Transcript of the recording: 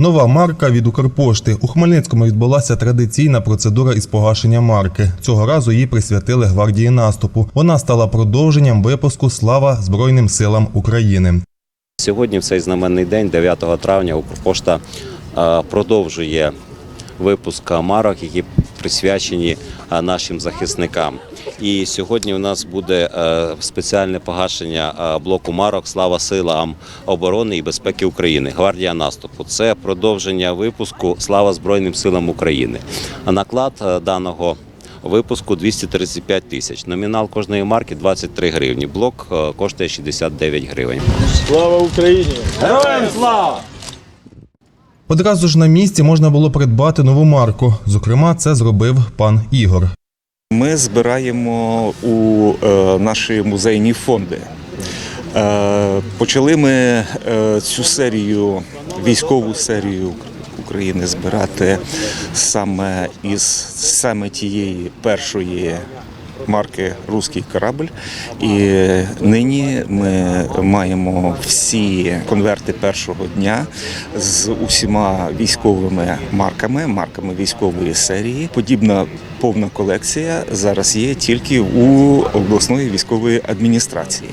Нова марка від Укрпошти. У Хмельницькому відбулася традиційна процедура із погашення марки. Цього разу її присвятили гвардії наступу. Вона стала продовженням випуску Слава Збройним силам України. Сьогодні, в цей знаменний день, 9 травня, Укрпошта е, продовжує випуск марок, які присвячені е, нашим захисникам. І сьогодні у нас буде е, спеціальне погашення е, блоку марок Слава силам оборони і безпеки України. Гвардія наступу. Це продовження випуску Слава Збройним силам України. А наклад даного випуску 235 тисяч. Номінал кожної марки 23 гривні. Блок коштує 69 гривень. Слава Україні! Одразу ж на місці можна було придбати нову марку. Зокрема, це зробив пан Ігор. Ми збираємо у е, наші музейні фонди. Е, почали ми е, цю серію, військову серію України збирати саме із саме тієї першої марки Руський корабль. І нині ми маємо всі конверти першого дня з усіма військовими марками, марками військової серії. Подібна повна колекція зараз є тільки у обласної військової адміністрації.